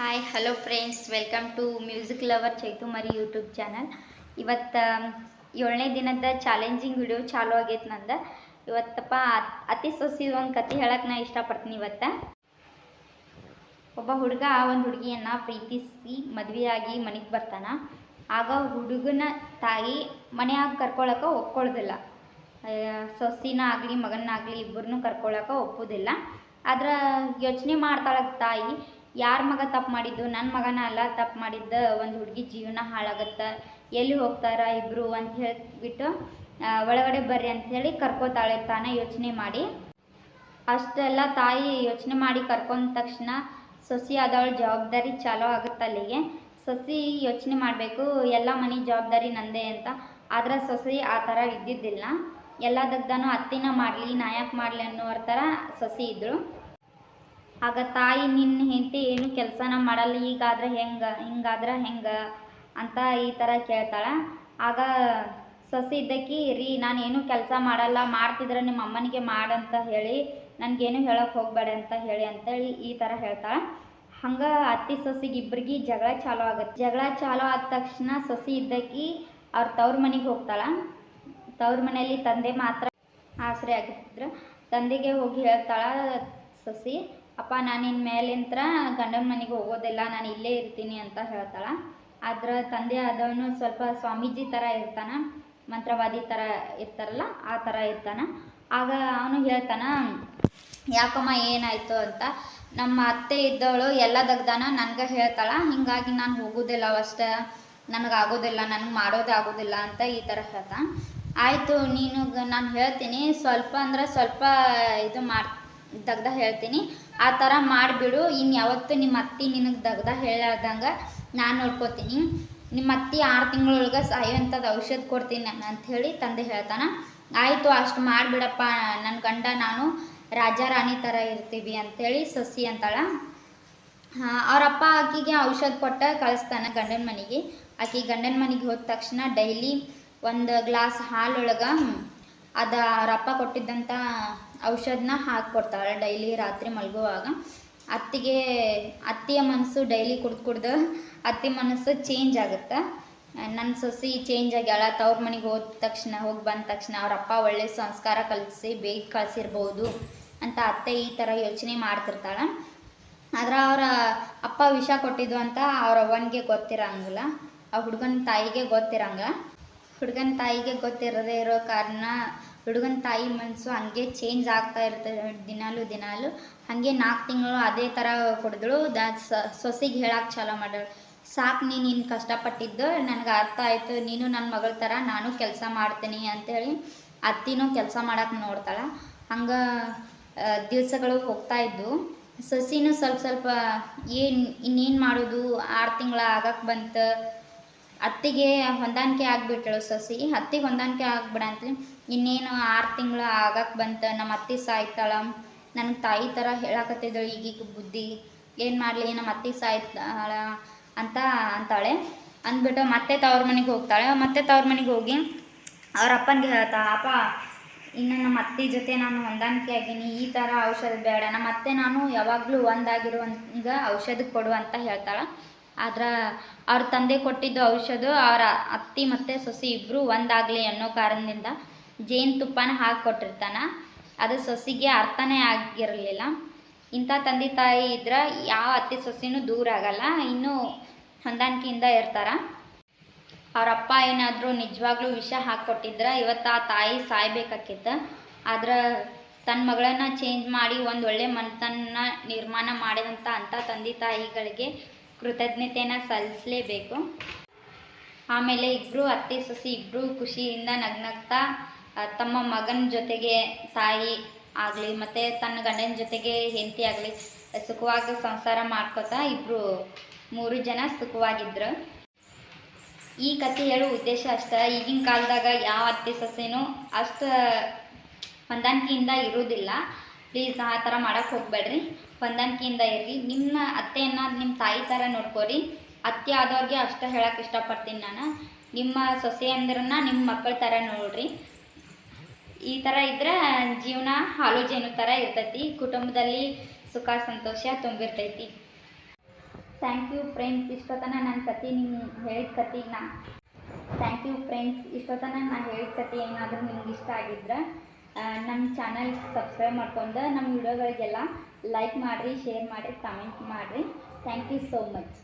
Hi hello friends welcome to music lover Chaitumari YouTube channel ಇವತ್ತು ಏಳನೇ ದಿನದ challenging video ಚಾಲು ಆಗೈತೆ ನಂದು ಇವತ್ತಪ್ಪ ಅತಿ ಸೊಸಿದ ಒಂದು ಕತೆ ಹೇಳಕ್ಕೆ ನಾ ಇಷ್ಟಪಡ್ತೀನಿ ಇವತ್ತು ಒಬ್ಬ ಹುಡುಗ ಒಂದು ಹುಡುಗಿಯನ್ನು ಪ್ರೀತಿಸಿ ಮದುವೆಯಾಗಿ ಮನೆಗೆ ಬರ್ತಾನ ಆಗ ಹುಡುಗನ ತಾಯಿ ಮನೆಯಾಗ ಕರ್ಕೊಳಕ್ಕೆ ಒಪ್ಕೊಳ್ಳೋದಿಲ್ಲ ಸೊಸಿನ ಆಗಲಿ ಮಗನಾಗಲಿ ಇಬ್ಬರನ್ನೂ ಕರ್ಕೊಳಕ್ಕೆ ಒಪ್ಪೋದಿಲ್ಲ ಆದ್ರೆ ಯೋಚನೆ ಮಾಡ್ತಾಳೆ ತಾಯಿ ಯಾರ ಮಗ ತಪ್ಪು ಮಾಡಿದ್ದು? ನನ್ನ ಮಗನ ಅಲ್ಲ ತಪ್ಪು ಮಾಡಿದ್ದ ಒಂದು ಹುಡುಗಿ ಜೀವನ ಹಾಳಾಗತ್ತೆ? ಎಲ್ಲಿ ಹೋಗ್ತಾರ ಇಬ್ಬರು ಅಂತ ಹೇಳಿಬಿಟ್ಟು ಒಳಗಡೆ ಬರ್ರಿ ಅಂಥೇಳಿ ಕರ್ಕೋತಾಳೆ ತಾನೇ ಯೋಚನೆ ಮಾಡಿ. ಅಷ್ಟೆಲ್ಲ ತಾಯಿ ಯೋಚನೆ ಮಾಡಿ ಕರ್ಕೊಂಡ ತಕ್ಷಣ ಸೊಸಿ ಆದವಳ ಜವಾಬ್ದಾರಿ ಚಾಲೋ ಆಗುತ್ತೆ ಅಲ್ಲಿಗೆ? ಸೊಸಿ ಯೋಚನೆ ಮಾಡಬೇಕು, ಎಲ್ಲ ಮನೆ ಜವಾಬ್ದಾರಿ ನಂದೇ ಅಂತ. ಆದ್ರೆ ಸೊಸಿ ಆ ಥರ ಇದ್ದಿದ್ದಿಲ್ಲ. ಎಲ್ಲದಕ್ದಾನು ಅತ್ತಿನ ಮಾಡಲಿ, ನಾಯಕ್ ಮಾಡಲಿ ಅನ್ನೋರ ಥರ ಸೊಸಿ ಇದ್ದರು ಆಗ ತಾಯಿ, ನಿನ್ನ ಹೆಂಡತಿ ಏನು ಕೆಲಸನ ಮಾಡಲ್ಲ, ಈಗಾದ್ರೆ ಹೆಂಗೆ, ಹಿಂಗಾದ್ರೆ ಹೆಂಗೆ? ಅಂತ ಈ ಥರ ಕೇಳ್ತಾಳೆ. ಆಗ ಸಸಿ ಇದ್ದಕ್ಕಿ, ರೀ ನಾನು ಏನು ಕೆಲಸ ಮಾಡಲ್ಲ, ಮಾಡ್ತಿದ್ರೆ ನಿಮ್ಮ ಅಮ್ಮನಿಗೆ ಮಾಡಂತ ಹೇಳಿ, ನನಗೇನು ಹೇಳೋಕೆ ಹೋಗಬೇಡ ಅಂತ ಹೇಳಿ ಅಂತೇಳಿ ಈ ಥರ ಹೇಳ್ತಾಳೆ. ಹಂಗೆ ಅತ್ತಿ ಸೊಸಿಗೆ ಇಬ್ಬರಿಗೆ ಜಗಳ ಚಾಲು ಆಗುತ್ತೆ ಜಗಳ ಚಾಲು ಆದ ತಕ್ಷಣ ಸೊಸಿ ಇದ್ದಕ್ಕಿ ಅವ್ರ ತವ್ರ ಮನೆಗೆ ಹೋಗ್ತಾಳೆ. ತವ್ರ ಮನೆಯಲ್ಲಿ ತಂದೆ ಮಾತ್ರ ಆಸರೆ ಆಗಿದ್ರು. ತಂದೆಗೆ ಹೋಗಿ ಹೇಳ್ತಾಳ ಸೊಸಿ ಅಪ್ಪ, ನಾನು ಇನ್ನು ಮೇಲಿಂತ್ರ ಗಂಡನ ಮನೆಗೆ ಹೋಗೋದಿಲ್ಲ, ನಾನು ಇಲ್ಲೇ ಇರ್ತೀನಿ ಅಂತ ಹೇಳ್ತಾಳ. ಆದ್ರೆ ತಂದೆ ಆದವನು ಸ್ವಲ್ಪ ಸ್ವಾಮೀಜಿ ಥರ ಇರ್ತಾನ, ಮಂತ್ರವಾದಿ ಥರ ಇರ್ತಾರಲ್ಲ, ಆ ಥರ ಇರ್ತಾನ. ಆಗ ಅವನು ಹೇಳ್ತಾನ, ಯಾಕಮ್ಮ, ಏನಾಯಿತು ಅಂತ? ನಮ್ಮ ಅತ್ತೆ ಇದ್ದವಳು ಎಲ್ಲ ದಗ್ದಾನ? ನನಗೆ ಹೇಳ್ತಾಳೆ, ಹಿಂಗಾಗಿ ನಾನು ಹೋಗೋದಿಲ್ಲ ಅವಷ್ಟ, ನನಗೆ ಆಗೋದಿಲ್ಲ, ನನಗೆ ಮಾಡೋದೇ ಆಗೋದಿಲ್ಲ ಅಂತ ಈ ಥರ ಹೇಳ್ತಾ ಆಯಿತು, ನೀನು ನಾನು ಹೇಳ್ತೀನಿ, ಸ್ವಲ್ಪ ಅಂದ್ರೆ ಸ್ವಲ್ಪ ಇದು ಮಾಡಿ ದಗ್ದ ಹೇಳ್ತೀನಿ. ಆ ಥರ ಮಾಡಿಬಿಡು. ಇನ್ನು ಯಾವತ್ತು ನಿಮ್ಮ ಅತ್ತಿ ನಿನಗೆ ದಗ್ದ ಹೇಳಾರ್ದಂಗೆ ನಾನು ನೋಡ್ಕೋತೀನಿ. ನಿಮ್ಮ ಅತ್ತಿ ಆರು ತಿಂಗಳೊಳಗೆ ಸಾಯುವಂಥದ್ದು ಔಷಧ ಕೊಡ್ತೀನಿ ನಾನು ಹೇಳಿ ತಂದೆ ಹೇಳ್ತಾನೆ. ಆಯಿತು, ಅಷ್ಟು ಮಾಡಿಬಿಡಪ್ಪ. ನನ್ನ ಗಂಡ ನಾನು ರಾಜ ರಾಣಿ ಥರ ಇರ್ತೀವಿ ಅಂಥೇಳಿ ಸಸಿ ಅಂತಾಳ. ಅವರಪ್ಪ ಆಕಿಗೆ ಔಷಧ ಕೊಟ್ಟ ಕಳಿಸ್ತಾನೆ ಗಂಡನ ಮನೆಗೆ. ಆಕೆ ಗಂಡನ ಮನೆಗೆ ಹೋದ ತಕ್ಷಣ ಡೈಲಿ ಒಂದು ಗ್ಲಾಸ್ ಹಾಲೊಳಗೆ ಅದು ಅವರಪ್ಪ ಕೊಟ್ಟಿದ್ದಂಥ ಔಷಧನ ಹಾಕ್ಕೊಡ್ತಾಳೆ ಡೈಲಿ ರಾತ್ರಿ ಮಲಗುವಾಗ. ಅತ್ತಿಗೆ, ಅತ್ತಿಯ ಮನಸ್ಸು ಡೈಲಿ ಕುಡ್ದು ಕುಡ್ದು, ಅತ್ತಿ ಮನಸ್ಸು ಚೇಂಜ್ ಆಗುತ್ತೆ. ನನ್ನ ಸೊಸಿ ಚೇಂಜ್ ಆಗ್ಯಾಳ ತವ್ರ ಮನೆಗೆ ಹೋದ ತಕ್ಷಣ, ಹೋಗಿ ಬಂದ ತಕ್ಷಣ ಅವರಪ್ಪ ಒಳ್ಳೆ ಸಂಸ್ಕಾರ ಕಲಿಸಿ, ಬೇಗ ಕಳಿಸಿರ್ಬೋದು ಅಂತ ಅತ್ತೆ ಈ ಥರ ಯೋಚನೆ ಮಾಡ್ತಿರ್ತಾಳೆ. ಆದ್ರೆ ಅವರ ಅಪ್ಪ ವಿಷ ಕೊಟ್ಟಿದ್ದು ಅಂತ ಅವ್ರ ಅವ್ವನಿಗೆ ಗೊತ್ತಿರಂಗಿಲ್ಲ. ಆ ಹುಡುಗನ ತಾಯಿಗೆ ಗೊತ್ತಿರಂಗ ಹುಡುಗನ ತಾಯಿಗೆ ಗೊತ್ತಿರದೇ ಇರೋ ಕಾರಣ ಹುಡುಗನ ತಾಯಿ ಮನಸ್ಸು ಹಂಗೆ ಚೇಂಜ್ ಆಗ್ತಾ ಇರ್ತದೆ ದಿನಾಲು ದಿನಾಲು. ಹಾಗೆ ನಾಲ್ಕು ತಿಂಗಳು ಅದೇ ಥರ ಕುಡಿದಳು. ದ ಸೊಸಿಗೆ ಹೇಳಕ್ಕೆ ಚಾಲೋ ಮಾಡಳು ಸಾಕು ನೀನು ಇನ್ನು ಕಷ್ಟಪಟ್ಟಿದ್ದು, ನನಗೆ ಅರ್ಥ ಆಯಿತು. ನೀನು ನನ್ನ ಮಗಳ ಥರ ನಾನು ಕೆಲಸ ಮಾಡ್ತೀನಿ ಅಂತೇಳಿ ಅತ್ತಿನೂ ಕೆಲಸ ಮಾಡಕ್ಕೆ ನೋಡ್ತಾಳೆ. ಹಂಗೆ ದಿವಸಗಳು ಹೋಗ್ತಾ ಇದ್ದು ಸೊಸಿನೂ ಸ್ವಲ್ಪ ಸ್ವಲ್ಪ ಏನು ಇನ್ನೇನು ಮಾಡೋದು? ಆರು ತಿಂಗಳ ಆಗಕ್ಕೆ ಬಂತು. ಅತ್ತಿಗೆ ಹೊಂದಾಣಿಕೆ ಆಗಿಬಿಟ್ಟಳು ಸಸಿ. ಅತ್ತಿಗೆ ಹೊಂದಾಣಿಕೆ ಆಗ್ಬಿಡ ಅಂತ ಇನ್ನೇನು ಆರು ತಿಂಗಳು ಆಗಕ್ಕೆ ಬಂತು? ನಮ್ಮ ಅತ್ತೆ ಸಾಯ್ತಾಳ. ನನಗೆ ತಾಯಿ ಥರ ಹೇಳಕತ್ತಿದ್ದಳು, ಈಗೀಗ ಬುದ್ಧಿ. ಏನು ಮಾಡಲಿ? ನಮ್ಮ ಅತ್ತೆ ಸಾಯ್ತಾಳ ಅಂತ ಅಂತಾಳೆ. ಅಂದ್ಬಿಟ್ಟು ಮತ್ತೆ ತವ್ರ ಮನೆಗೆ ಹೋಗ್ತಾಳೆ. ಮತ್ತೆ ತವ್ರ ಮನೆಗೆ ಹೋಗಿ ಅವ್ರ ಅಪ್ಪನಿಗೆ ಹೇಳ್ತ, ಅಪ್ಪ, ಇನ್ನು ನಮ್ಮ ಅತ್ತೆ ಜೊತೆ ನಾನು ಹೊಂದಾಣಿಕೆ ಆಗೀನಿ. ಈ ಥರ ಔಷಧ ಬೇಡ. ನಮ್ಮ ಅತ್ತೆ ನಾನು ಯಾವಾಗಲೂ ಒಂದಾಗಿರುವಂಗ ಔಷಧಕ್ಕೆ ಕೊಡು ಅಂತ ಹೇಳ್ತಾಳೆ. ಆದ್ರೆ ಅವ್ರ ತಂದೆ ಕೊಟ್ಟಿದ್ದು ಔಷಧ, ಅವರ ಅತ್ತಿ ಮತ್ತೆ ಸೊಸಿ ಇಬ್ರು ಒಂದಾಗಲಿ ಅನ್ನೋ ಕಾರಣದಿಂದ ಜೇನುತುಪ್ಪನ ಹಾಕಿ ಕೊಟ್ಟಿರ್ತಾನ. ಅದು ಸೊಸಿಗೆ ಅರ್ಥನೇ ಆಗಿರಲಿಲ್ಲ. ಇಂಥ ತಂದೆ ತಾಯಿ ಇದ್ರ ಯಾವ ಅತ್ತಿ ಸೊಸಿನೂ ದೂರ ಆಗಲ್ಲ, ಇನ್ನೂ ಹೊಂದಾಣಿಕೆಯಿಂದ ಇರ್ತಾರೆ. ಅವರಪ್ಪ ಏನಾದರೂ ನಿಜವಾಗ್ಲೂ ವಿಷ ಹಾಕ್ಕೊಟ್ಟಿದ್ರೆ ಇವತ್ತು ಆ ತಾಯಿ ಸಾಯ್ಬೇಕಾಕಿತ್ತ ಆದ್ರೆ ತನ್ನ ಮಗಳನ್ನ ಚೇಂಜ್ ಮಾಡಿ ಒಂದು ಒಳ್ಳೆ ಮನತನ ನಿರ್ಮಾಣ ಮಾಡಿದಂಥ ಅಂಥ ತಂದೆ ತಾಯಿಗಳಿಗೆ ಕೃತಜ್ಞತೆನ ಸಲ್ಲಿಸಲೇಬೇಕು. ಆಮೇಲೆ ಇಬ್ಬರು ಅತ್ತೆ ಸೊಸೆ ಇಬ್ಬರು ಖುಷಿಯಿಂದ ನಗ್ನಗ್ತಾ ತಮ್ಮ ಮಗನ ಜೊತೆಗೆ ತಾಯಿ ಆಗಲಿ, ಮತ್ತು ತನ್ನ ಗಂಡನ ಜೊತೆಗೆ ಹೆಂಡತಿ ಆಗಲಿ, ಸುಖವಾಗಿ ಸಂಸಾರ ಮಾಡ್ಕೋತಾ ಇಬ್ಬರು ಮೂರು ಜನ ಸುಖವಾಗಿದ್ದರು ಈ ಕತೆ ಹೇಳೋ ಉದ್ದೇಶ ಅಷ್ಟೇ. ಈಗಿನ ಕಾಲದಾಗ ಯಾವ ಅತ್ತೆ ಸೊಸೆನೂ ಅಷ್ಟು ಹೊಂದಾಣಿಕೆಯಿಂದ ಇರೋದಿಲ್ಲ ಪ್ಲೀಸ್ ಆ ಥರ ಮಾಡೋಕ್ಕೆ ಹೋಗಬೇಡ್ರಿ. ಹೊಂದಾಣಿಕೆಯಿಂದ ಇರ್ರಿ. ನಿಮ್ಮ ಅತ್ತೆಯನ್ನು ನಿಮ್ಮ ತಾಯಿ ಥರ ನೋಡ್ಕೊರಿ ಅತ್ತೆ ಆದವ್ರಿಗೆ ಅಷ್ಟು ಹೇಳಕ್ಕೆ ಇಷ್ಟಪಡ್ತೀನಿ ನಾನು. ನಿಮ್ಮ ಸೊಸೆ ಅಂದ್ರನ್ನ ನಿಮ್ಮ ಮಕ್ಕಳ ಥರ ನೋಡ್ರಿ. ಈ ಥರ ಇದ್ರೆ ಜೀವನ ಹಾಲು ಜೇನು ಥರ ಇರ್ತೈತಿ. ಕುಟುಂಬದಲ್ಲಿ ಸುಖ, ಸಂತೋಷ ತುಂಬಿರ್ತೈತಿ. ಥ್ಯಾಂಕ್ ಯು ಫ್ರೆಂಡ್ಸ್ ಇಷ್ಟೊತ್ತನ ನನ್ನ ಸತಿ ನಿಮ್ಗೆ ಹೇಳಿದ ಸತಿಗೆ ನಾ ಥ್ಯಾಂಕ್ ಯು ಫ್ರೆಂಡ್ಸ್ ಇಷ್ಟೊತ್ತನ ನಾನು ಹೇಳಿದ ಕತೆ ಏನಾದರೂ ನಿಮ್ಗೆ ಇಷ್ಟ ಆಗಿದ್ರೆ ನಮ್ಮ ಚಾನಲ್ ಸಬ್ಸ್ಕ್ರೈಬ್ ಮಾಡ್ಕೊಂಡು ನಮ್ಮ ವಿಡಿಯೋಗಳಿಗೆಲ್ಲ ಲೈಕ್ ಮಾಡಿರಿ ಶೇರ್ ಮಾಡಿರಿ ಕಮೆಂಟ್ ಮಾಡಿರಿ. Thank you so much